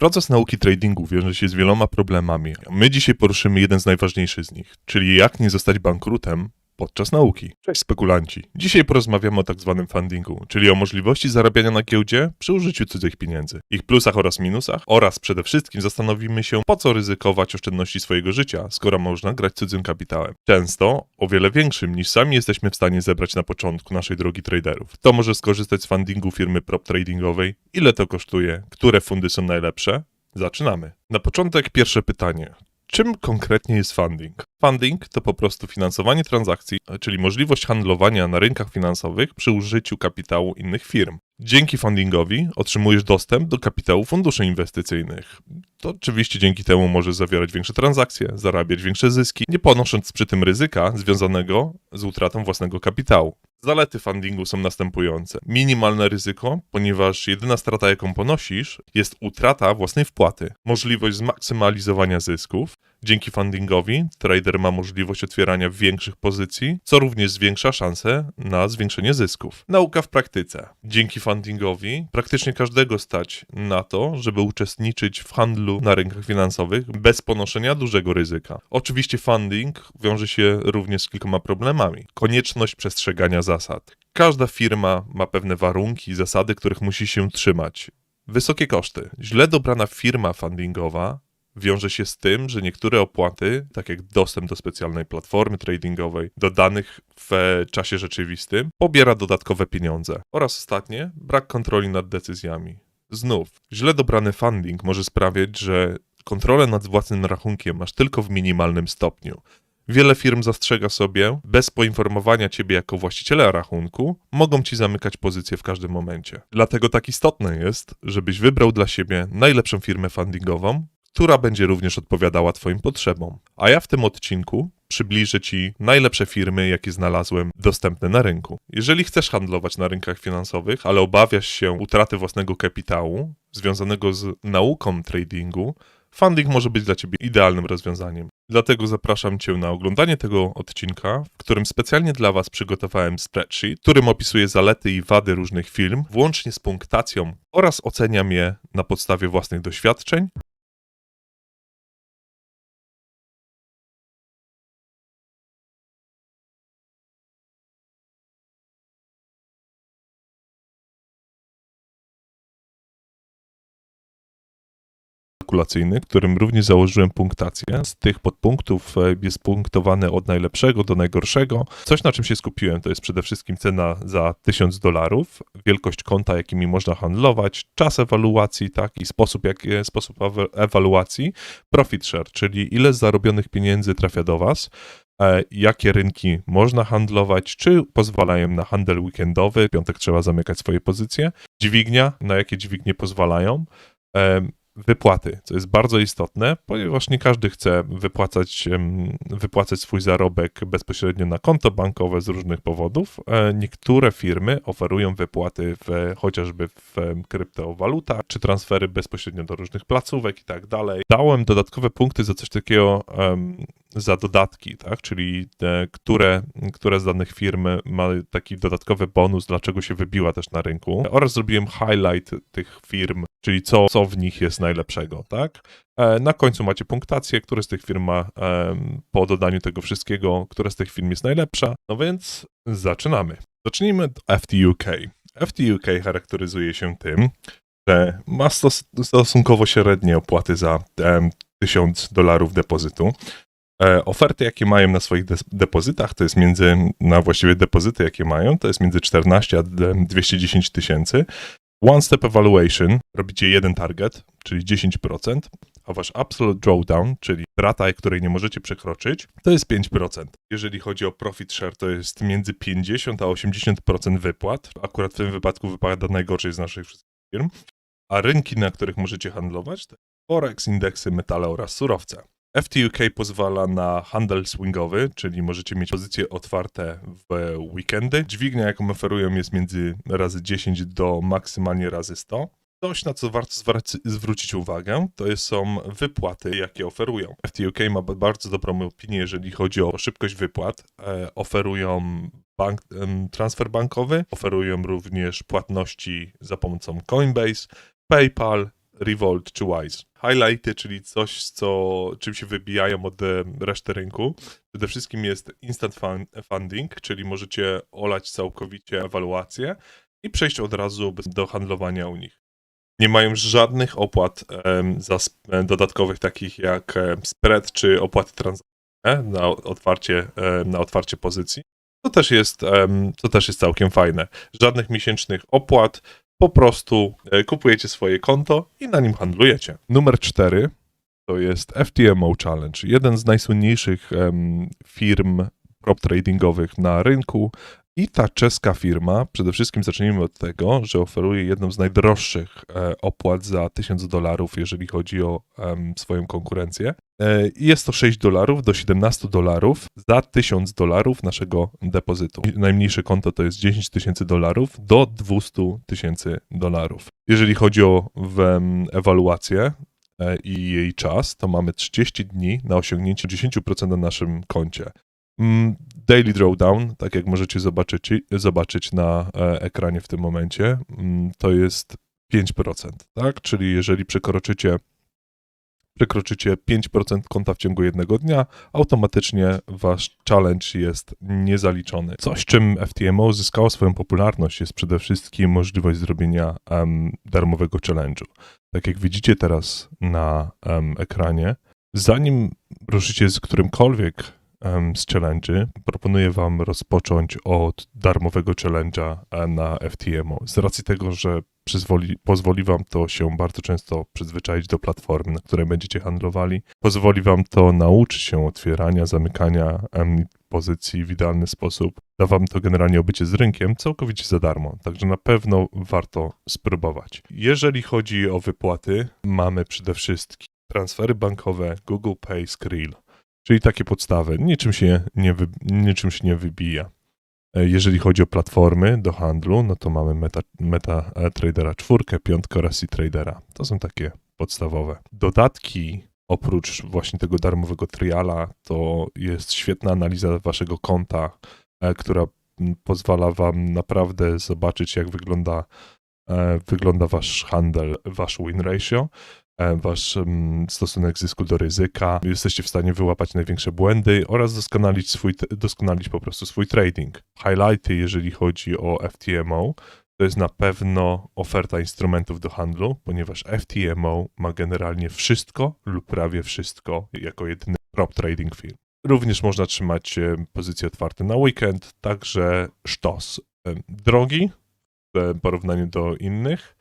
Proces nauki tradingu wiąże się z wieloma problemami. My dzisiaj poruszymy jeden z najważniejszych z nich, czyli jak nie zostać bankrutem podczas nauki. Cześć spekulanci. Dzisiaj porozmawiamy o tak zwanym fundingu, czyli o możliwości zarabiania na giełdzie przy użyciu cudzych pieniędzy, ich plusach oraz minusach oraz przede wszystkim zastanowimy się, po co ryzykować oszczędności swojego życia, skoro można grać cudzym kapitałem. Często o wiele większym niż sami jesteśmy w stanie zebrać na początku naszej drogi traderów. Kto może skorzystać z fundingu firmy prop tradingowej? Ile to kosztuje? Które fundy są najlepsze? Zaczynamy. Na początek pierwsze pytanie. Czym konkretnie jest funding? Funding to po prostu finansowanie transakcji, czyli możliwość handlowania na rynkach finansowych przy użyciu kapitału innych firm. Dzięki fundingowi otrzymujesz dostęp do kapitału funduszy inwestycyjnych. To oczywiście dzięki temu możesz zawierać większe transakcje, zarabiać większe zyski, nie ponosząc przy tym ryzyka związanego z utratą własnego kapitału. Zalety fundingu są następujące. Minimalne ryzyko, ponieważ jedyna strata, jaką ponosisz, jest utrata własnej wpłaty. Możliwość zmaksymalizowania zysków. Dzięki fundingowi trader ma możliwość otwierania większych pozycji, co również zwiększa szanse na zwiększenie zysków. Nauka w praktyce. Dzięki fundingowi praktycznie każdego stać na to, żeby uczestniczyć w handlu na rynkach finansowych bez ponoszenia dużego ryzyka. Oczywiście funding wiąże się również z kilkoma problemami. Konieczność przestrzegania zasad. Każda firma ma pewne warunki i zasady, których musi się trzymać. Wysokie koszty. Źle dobrana firma fundingowa wiąże się z tym, że niektóre opłaty, tak jak dostęp do specjalnej platformy tradingowej, do danych w czasie rzeczywistym, pobiera dodatkowe pieniądze. Oraz ostatnie, brak kontroli nad decyzjami. Znów, źle dobrany funding może sprawiać, że kontrolę nad własnym rachunkiem masz tylko w minimalnym stopniu. Wiele firm zastrzega sobie, bez poinformowania ciebie jako właściciela rachunku, mogą ci zamykać pozycję w każdym momencie. Dlatego tak istotne jest, żebyś wybrał dla siebie najlepszą firmę fundingową, która będzie również odpowiadała Twoim potrzebom. A ja w tym odcinku przybliżę Ci najlepsze firmy, jakie znalazłem dostępne na rynku. Jeżeli chcesz handlować na rynkach finansowych, ale obawiasz się utraty własnego kapitału związanego z nauką tradingu, funding może być dla Ciebie idealnym rozwiązaniem. Dlatego zapraszam Cię na oglądanie tego odcinka, w którym specjalnie dla Was przygotowałem spreadsheet, którym opisuję zalety i wady różnych firm, włącznie z punktacją oraz oceniam je na podstawie własnych doświadczeń kalkulacyjny, którym również założyłem punktację. Z tych podpunktów e, jest punktowany od najlepszego do najgorszego. Coś, na czym się skupiłem, to jest przede wszystkim cena za 1000 dolarów, wielkość konta, jakimi można handlować, czas ewaluacji, tak, i sposób, jak, sposób ewaluacji, profit share, czyli ile zarobionych pieniędzy trafia do Was, e, jakie rynki można handlować, czy pozwalają na handel weekendowy, piątek trzeba zamykać swoje pozycje, dźwignia, na jakie dźwignie pozwalają, wypłaty, co jest bardzo istotne, ponieważ nie każdy chce wypłacać, wypłacać swój zarobek bezpośrednio na konto bankowe z różnych powodów. E, niektóre firmy oferują wypłaty w, chociażby w kryptowalutach, czy transfery bezpośrednio do różnych placówek i tak dalej. Dałem dodatkowe punkty za coś takiego za dodatki, tak? czyli te, które, które z danych firm ma taki dodatkowy bonus, dlaczego się wybiła też na rynku. Oraz zrobiłem highlight tych firm, czyli co, co w nich jest najlepszego. Tak? E, na końcu macie punktację, które z tych firm ma po dodaniu tego wszystkiego, które z tych firm jest najlepsza. No więc zaczynamy. Zacznijmy od FTUK. FTUK charakteryzuje się tym, że ma stos stosunkowo średnie opłaty za 1000 dolarów depozytu. E, oferty, jakie mają na swoich de depozytach, to jest między, na właściwie depozyty, jakie mają, to jest między 14 a 210 tysięcy. One Step Evaluation, robicie jeden target, czyli 10%, a wasz Absolute Drawdown, czyli rata, której nie możecie przekroczyć, to jest 5%. Jeżeli chodzi o Profit Share, to jest między 50 a 80% wypłat. Akurat w tym wypadku wypada najgorzej z naszych wszystkich firm. A rynki, na których możecie handlować, to Forex, indeksy, metale oraz surowce. FTUK pozwala na handel swingowy, czyli możecie mieć pozycje otwarte w weekendy. Dźwignia, jaką oferują, jest między razy 10 do maksymalnie razy 100. Coś, na co warto zwrócić uwagę, to są wypłaty, jakie oferują. FTUK ma bardzo dobrą opinię, jeżeli chodzi o szybkość wypłat. E, oferują bank, transfer bankowy, oferują również płatności za pomocą Coinbase, PayPal, Revolt czy Wise. Highlighty, czyli coś, co, czym się wybijają od e, reszty rynku. Przede wszystkim jest instant fun- funding, czyli możecie olać całkowicie ewaluację i przejść od razu do handlowania u nich. Nie mają żadnych opłat em, za e, dodatkowych, takich jak e, spread czy opłaty transakcyjne na otwarcie, e, na otwarcie pozycji. To też, jest, to też jest całkiem fajne. Żadnych miesięcznych opłat, po prostu e, kupujecie swoje konto i na nim handlujecie. Numer 4 to jest FTMO Challenge, jeden z najsłynniejszych firm prop tradingowych na rynku. I ta czeska firma, przede wszystkim zacznijmy od tego, że oferuje jedną z najdroższych e, opłat za 1000 dolarów, jeżeli chodzi o swoją konkurencję. E, jest to 6 dolarów do 17 dolarów za 1000 dolarów naszego depozytu. Najmniejsze konto to jest 10 tysięcy dolarów do 200 tysięcy dolarów. Jeżeli chodzi o ewaluację, e, i jej czas, to mamy 30 dni na osiągnięcie 10% na naszym koncie. Mm, Daily drawdown, tak jak możecie zobaczyć, zobaczyć na e, ekranie w tym momencie, mm, to jest 5%, tak? Czyli jeżeli przekroczycie przekroczycie 5% konta w ciągu jednego dnia, automatycznie wasz challenge jest niezaliczony. Coś, czym FTMO zyskało swoją popularność, jest przede wszystkim możliwość zrobienia em, darmowego challenge'u. Tak jak widzicie teraz na em, ekranie, zanim ruszycie z którymkolwiek z challenge'y, proponuję wam rozpocząć od darmowego challenge'a e, na FTMO. Z racji tego, że przyzwoli, pozwoli wam to się bardzo często przyzwyczaić do platformy, na której będziecie handlowali. Pozwoli wam to nauczyć się otwierania, zamykania pozycji w idealny sposób. Da wam to generalnie obycie z rynkiem całkowicie za darmo, także na pewno warto spróbować. Jeżeli chodzi o wypłaty, mamy przede wszystkim transfery bankowe, Google Pay, Skrill, czyli takie podstawy. Niczym się nie, wy, niczym się nie wybija. E, Jeżeli chodzi o platformy do handlu, no to mamy Meta, Meta e, Tradera 4, 5 oraz E-Tradera. To są takie podstawowe. Dodatki oprócz właśnie tego darmowego triala to jest świetna analiza waszego konta, e, która pozwala wam naprawdę zobaczyć jak wygląda, wygląda wasz handel, wasz win ratio wasz mm, stosunek zysku do ryzyka. Jesteście w stanie wyłapać największe błędy oraz doskonalić, swój, doskonalić po prostu swój trading. Highlighty, jeżeli chodzi o FTMO, to jest na pewno oferta instrumentów do handlu, ponieważ FTMO ma generalnie wszystko lub prawie wszystko jako jedyny prop trading firm. Również można trzymać e, pozycje otwarte na weekend, także sztos. E, Drogi w porównaniu do innych,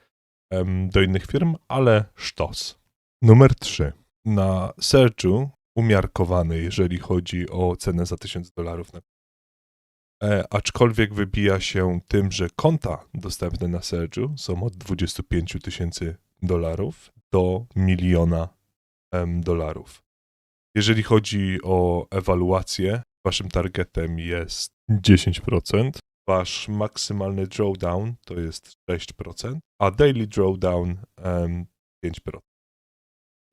do innych firm, ale sztos. Numer 3. Na Searchu umiarkowany, jeżeli chodzi o cenę za 1000 dolarów. na- E, aczkolwiek wybija się tym, że konta dostępne na Searchu są od 25 tysięcy dolarów do miliona dolarów. Jeżeli chodzi o ewaluację, waszym targetem jest 10%, wasz maksymalny drawdown to jest 6%, a daily drawdown em, 5%.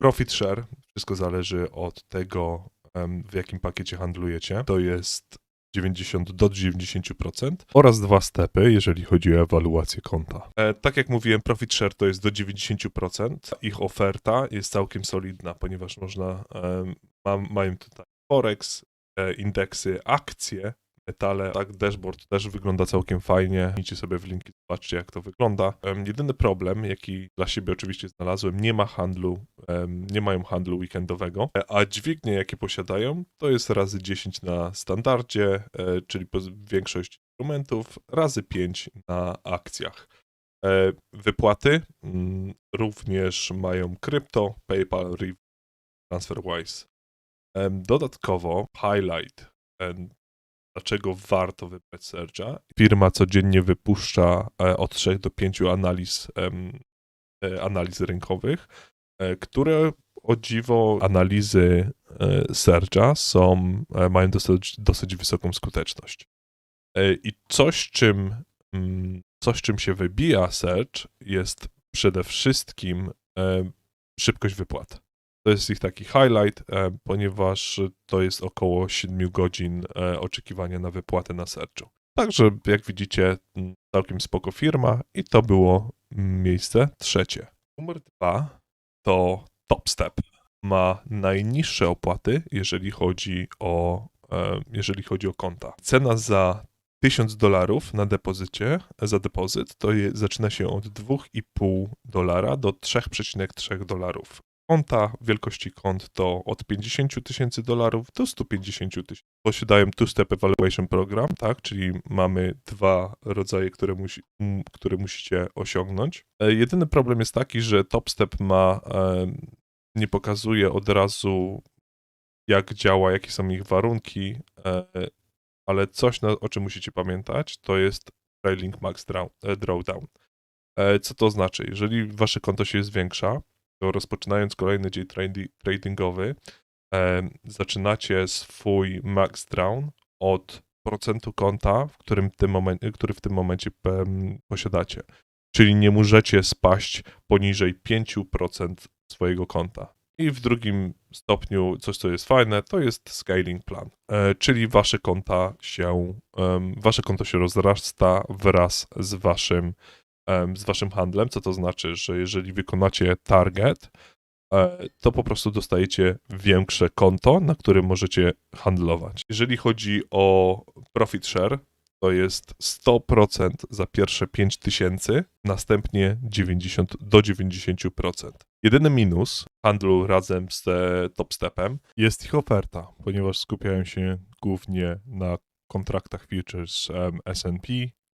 Profit share, wszystko zależy od tego, em, w jakim pakiecie handlujecie. To jest 90 do 90% oraz dwa stepy, jeżeli chodzi o ewaluację konta. E, tak jak mówiłem, profit share to jest do 90%. Ich oferta jest całkiem solidna, ponieważ można, em, ma, mają tutaj forex, e, indeksy, akcje, metale, tak, dashboard też wygląda całkiem fajnie. Idźcie sobie w linki, zobaczcie jak to wygląda. Em, jedyny problem, jaki dla siebie oczywiście znalazłem, nie ma handlu, em, nie mają handlu weekendowego, e, a dźwignie jakie posiadają, to jest razy 10 na standardzie, e, czyli większość instrumentów, razy 5 na akcjach. E, Wypłaty mm, również mają krypto, PayPal, Rev- TransferWise. Dodatkowo highlight, dlaczego warto wybrać Surge'a. Firma codziennie wypuszcza e, od 3 do 5 analiz, e, analiz rynkowych, e, które o dziwo analizy Surge'a są, mają dosyć, dosyć wysoką skuteczność. I coś, czym, mm, coś, czym się wybija Search, jest przede wszystkim szybkość wypłat. To jest ich taki highlight, e, ponieważ to jest około 7 godzin e, oczekiwania na wypłatę na Searchu. Także, jak widzicie, m, całkiem spoko firma i to było mm, miejsce trzecie. Numer dwa to TopStep. Ma najniższe opłaty, jeżeli chodzi o, e, jeżeli chodzi o konta. Cena za 1000 dolarów na depozycie, za depozyt, to je, zaczyna się od 2,5 dolara do 3,3 dolarów. Konta, wielkości kont to od 50 tysięcy dolarów do 150 tysięcy. Posiadają two-step evaluation program, tak, czyli mamy dwa rodzaje, które, musi, które musicie osiągnąć. E, Jedyny problem jest taki, że TopStep ma, nie pokazuje od razu jak działa, jakie są ich warunki, e, ale coś, o czym musicie pamiętać, to jest trailing max e, drawdown. Co to znaczy? Jeżeli wasze konto się zwiększa, to rozpoczynając kolejny dzień tradi- tradingowy, e, zaczynacie swój max drawn od procentu konta, w którym w tym momencie, który w tym momencie posiadacie. Czyli nie możecie spaść poniżej 5% swojego konta. I w drugim stopniu coś, co jest fajne, to jest scaling plan, e, czyli wasze konta się, wasze konto się rozrasta wraz z waszym, z waszym handlem, co to znaczy, że jeżeli wykonacie target, e, to po prostu dostajecie większe konto, na którym możecie handlować. Jeżeli chodzi o profit share, to jest 100% za pierwsze 5000, następnie 90 do 90%. Jedyny minus handlu razem z e, TopStepem jest ich oferta, ponieważ skupiają się głównie na kontraktach futures em, S&P,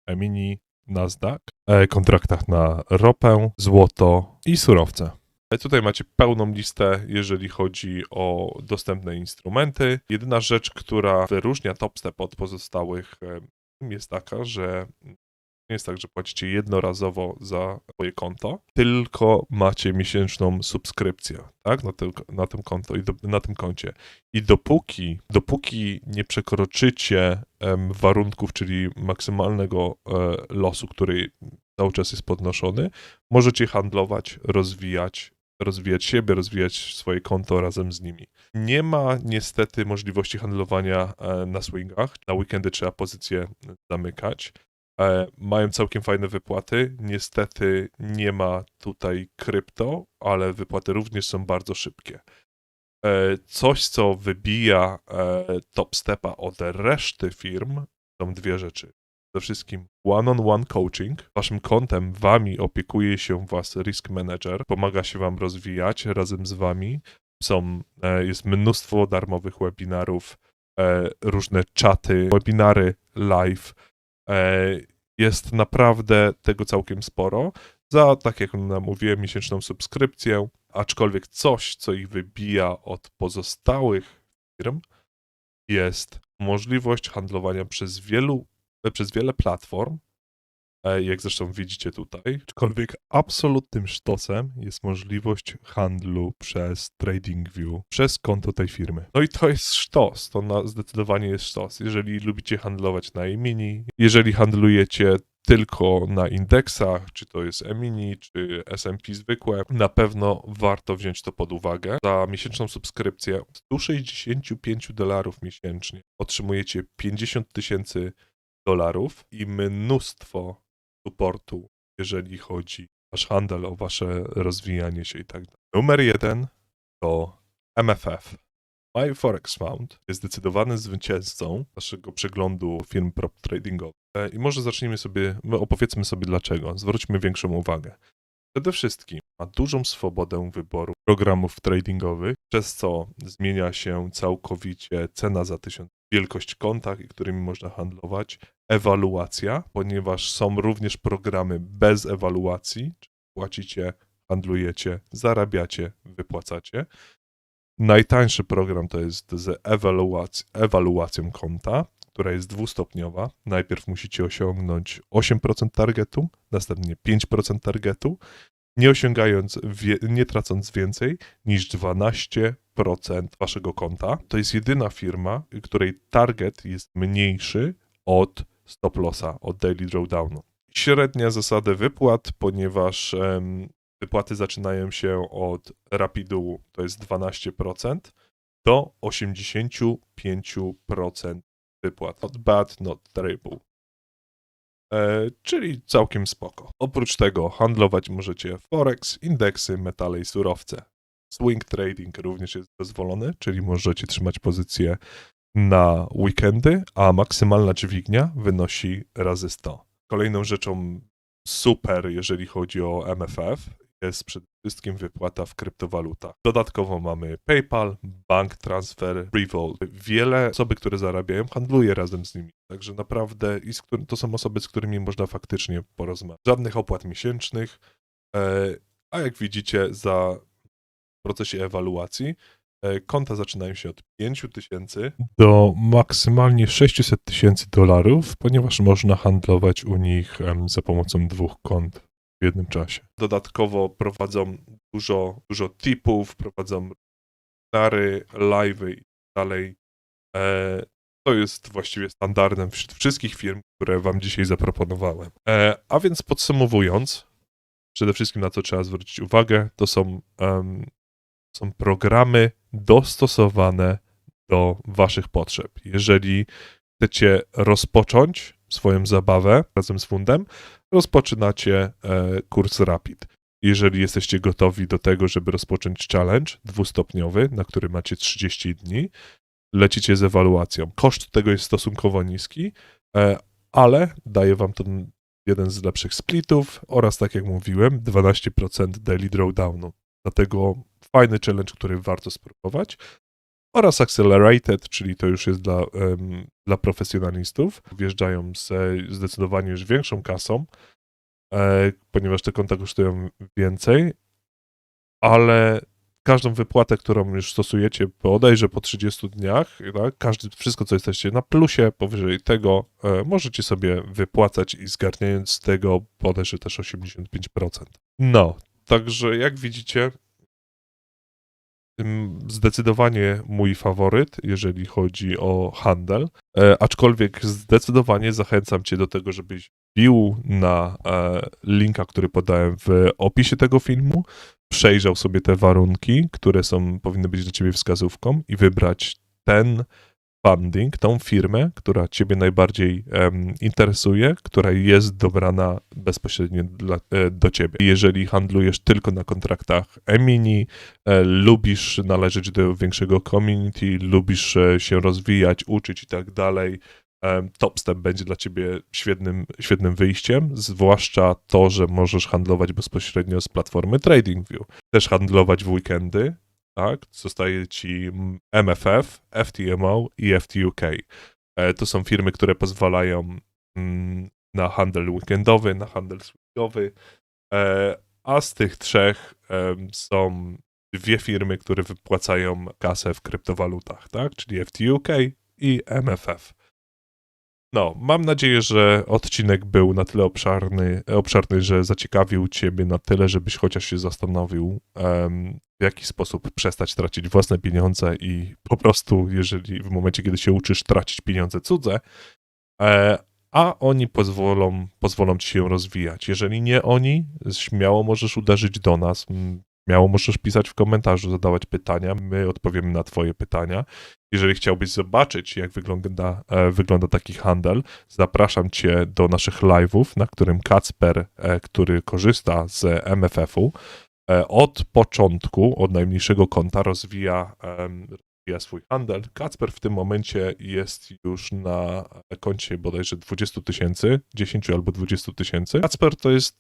E-mini, Nasdaq, e, kontraktach na ropę, złoto i surowce. E, Tutaj macie pełną listę, jeżeli chodzi o dostępne instrumenty. Jedyna rzecz, która wyróżnia TopStep od pozostałych em, jest taka, że nie jest tak, że płacicie jednorazowo za swoje konto, tylko macie miesięczną subskrypcję, tak, na tym, na tym konto i do, na tym koncie. I dopóki, dopóki nie przekroczycie em, warunków, czyli maksymalnego e, losu, który cały czas jest podnoszony, możecie handlować, rozwijać, rozwijać siebie, rozwijać swoje konto razem z nimi. Nie ma niestety możliwości handlowania e, na swingach. Na weekendy trzeba pozycję zamykać. E, Mają całkiem fajne wypłaty. Niestety nie ma tutaj krypto, ale wypłaty również są bardzo szybkie. E, Coś, co wybija e, TopStepa od reszty firm, są dwie rzeczy. Przede wszystkim one-on-one coaching. Waszym kontem, wami opiekuje się was risk manager, pomaga się wam rozwijać razem z wami. Są, jest mnóstwo darmowych webinarów, różne czaty, webinary live. E, Jest naprawdę tego całkiem sporo. Za, tak jak mówiłem, miesięczną subskrypcję, aczkolwiek coś, co ich wybija od pozostałych firm, jest możliwość handlowania przez wielu, przez wiele platform, jak zresztą widzicie tutaj. Aczkolwiek absolutnym sztosem jest możliwość handlu przez TradingView, przez konto tej firmy. No i to jest sztos, to na, zdecydowanie jest sztos. Jeżeli lubicie handlować na e-mini, jeżeli handlujecie tylko na indeksach, czy to jest e-mini, czy S&P zwykłe, na pewno warto wziąć to pod uwagę. Za miesięczną subskrypcję od 165 dolarów miesięcznie otrzymujecie 50 tysięcy dolarów i mnóstwo supportu, jeżeli chodzi o wasz handel, o wasze rozwijanie się i tak dalej. Numer jeden to MFF. My Forex Fund jest zdecydowanym zwycięzcą naszego przeglądu firm prop tradingowych. I może zacznijmy sobie, my opowiedzmy sobie dlaczego. Zwróćmy większą uwagę. Przede wszystkim ma dużą swobodę wyboru programów tradingowych, przez co zmienia się całkowicie cena za tysiąc, wielkość konta, którymi można handlować, ewaluacja, ponieważ są również programy bez ewaluacji, czyli płacicie, handlujecie, zarabiacie, wypłacacie. Najtańszy program to jest z ewaluac- ewaluacją konta, która jest dwustopniowa. Najpierw musicie osiągnąć 8% targetu, następnie 5% targetu, nie osiągając, nie tracąc więcej niż 12% waszego konta. To jest jedyna firma, której target jest mniejszy od stop lossa, od daily drawdownu. Średnia zasada wypłat, ponieważ wypłaty zaczynają się od rapidu, to jest 12%, do 85% wypłat. Not bad, not terrible. e, czyli całkiem spoko. Oprócz tego handlować możecie forex, indeksy, metale i surowce. Swing trading również jest dozwolony, czyli możecie trzymać pozycję na weekendy, a maksymalna dźwignia wynosi razy 100. Kolejną rzeczą super, jeżeli chodzi o MFF, jest przede wszystkim wypłata w kryptowalutach. Dodatkowo mamy PayPal, bank transfer, Revolt. Wiele osoby, które zarabiają, handluje razem z nimi. Także naprawdę to są osoby, z którymi można faktycznie porozmawiać. Żadnych opłat miesięcznych, e, a jak widzicie, za procesie ewaluacji e, konta zaczynają się od 5 tysięcy do maksymalnie 600 tysięcy dolarów, ponieważ można handlować u nich za pomocą dwóch kont w jednym czasie. Dodatkowo prowadzą dużo, dużo tipów, prowadzą webinary, live'y i tak dalej. E, To jest właściwie standardem wśród wszystkich firm, które Wam dzisiaj zaproponowałem. E, A więc podsumowując, przede wszystkim na co trzeba zwrócić uwagę, to są, są programy dostosowane do Waszych potrzeb. Jeżeli chcecie rozpocząć swoją zabawę razem z fundem, rozpoczynacie e, kurs Rapid. Jeżeli jesteście gotowi do tego, żeby rozpocząć challenge dwustopniowy, na który macie 30 dni, lecicie z ewaluacją. Koszt tego jest stosunkowo niski, e, ale daje wam to jeden z lepszych splitów oraz, tak jak mówiłem, 12% daily drawdownu. Dlatego fajny challenge, który warto spróbować. Oraz Accelerated, czyli to już jest dla, dla profesjonalistów. Wjeżdżają z zdecydowanie już większą kasą, e, ponieważ te konta kosztują więcej, ale każdą wypłatę, którą już stosujecie bodajże po 30 dniach, tak, każdy, wszystko co jesteście na plusie, powyżej tego, e, możecie sobie wypłacać i zgarniając z tego bodajże też 85%. No, także jak widzicie, zdecydowanie mój faworyt, jeżeli chodzi o handel, e, aczkolwiek zdecydowanie zachęcam Cię do tego, żebyś bił na e, linka, który podałem w opisie tego filmu, przejrzał sobie te warunki, które są, powinny być dla Ciebie wskazówką i wybrać ten funding, tą firmę, która Ciebie najbardziej em, interesuje, która jest dobrana bezpośrednio dla, e, do Ciebie. Jeżeli handlujesz tylko na kontraktach e-mini, e, lubisz należeć do większego community, lubisz e, się rozwijać, uczyć i tak dalej, Topstep będzie dla Ciebie świetnym, świetnym wyjściem, zwłaszcza to, że możesz handlować bezpośrednio z platformy TradingView. Też handlować w weekendy, tak? Zostaje ci MFF, FTMO i FTUK. E, To są firmy, które pozwalają mm, na handel weekendowy, na handel swingowy, E, a z tych trzech są dwie firmy, które wypłacają kasę w kryptowalutach, tak? Czyli FTUK i MFF. No, mam nadzieję, że odcinek był na tyle obszarny, obszarny, że zaciekawił Ciebie na tyle, żebyś chociaż się zastanowił, em, w jaki sposób przestać tracić własne pieniądze i po prostu, jeżeli w momencie, kiedy się uczysz, tracić pieniądze cudze, e, a oni pozwolą, pozwolą Ci się rozwijać. Jeżeli nie oni, śmiało możesz uderzyć do nas, śmiało możesz pisać w komentarzu, zadawać pytania, my odpowiemy na Twoje pytania. Jeżeli chciałbyś zobaczyć, jak wygląda, e, wygląda taki handel, zapraszam Cię do naszych live'ów, na którym Kacper, e, który korzysta z MFF-u, e, od początku, od najmniejszego konta rozwija, rozwija swój handel. Kacper w tym momencie jest już na koncie bodajże 20 tysięcy, 10 albo 20 tysięcy. Kacper to jest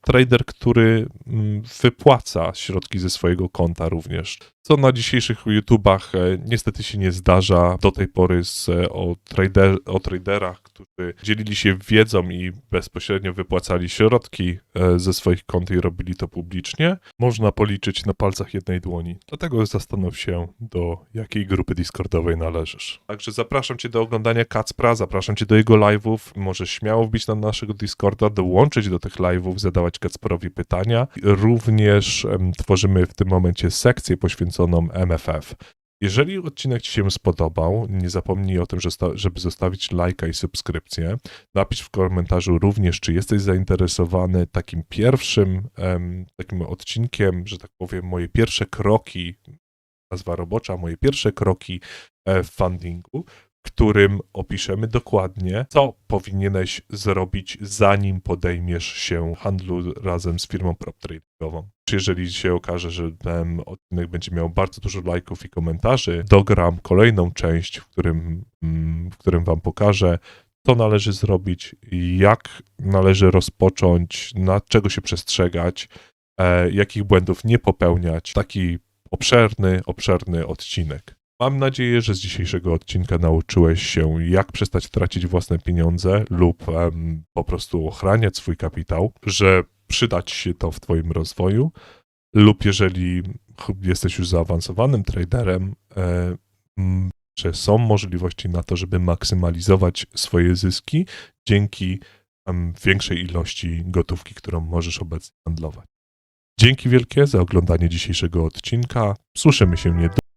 trader, który mm, wypłaca środki ze swojego konta również. Co na dzisiejszych YouTubach e, niestety się nie zdarza do tej pory z, e, o, trader, o traderach, którzy dzielili się wiedzą i bezpośrednio wypłacali środki e, ze swoich kont i robili to publicznie. Można policzyć na palcach jednej dłoni. Dlatego zastanów się, do jakiej grupy Discordowej należysz. Także zapraszam Cię do oglądania Kacpra, zapraszam Cię do jego live'ów. Możesz śmiało wbić na naszego Discorda, dołączyć do tych live'ów, zadawać Kacprowi pytania. Również em, tworzymy w tym momencie sekcję poświęconą MFF. Jeżeli odcinek Ci się spodobał, nie zapomnij o tym, żeby zostawić lajka i subskrypcję. Napisz w komentarzu również, czy jesteś zainteresowany takim pierwszym, takim odcinkiem, że tak powiem, moje pierwsze kroki, nazwa robocza, moje pierwsze kroki e, w fundingu. Którym opiszemy dokładnie, co powinieneś zrobić, zanim podejmiesz się handlu razem z firmą prop jeżeli się okaże, że ten odcinek będzie miał bardzo dużo lajków i komentarzy, dogram kolejną część, w którym, mm, w którym wam pokażę, co należy zrobić, jak należy rozpocząć, na czego się przestrzegać, e, jakich błędów nie popełniać. Taki obszerny, obszerny odcinek. Mam nadzieję, że z dzisiejszego odcinka nauczyłeś się, jak przestać tracić własne pieniądze lub em, po prostu ochraniać swój kapitał, że przydać się to w Twoim rozwoju, lub jeżeli jesteś już zaawansowanym traderem, e, że są możliwości na to, żeby maksymalizować swoje zyski dzięki em, większej ilości gotówki, którą możesz obecnie handlować. Dzięki wielkie za oglądanie dzisiejszego odcinka. Słyszymy się niedługo.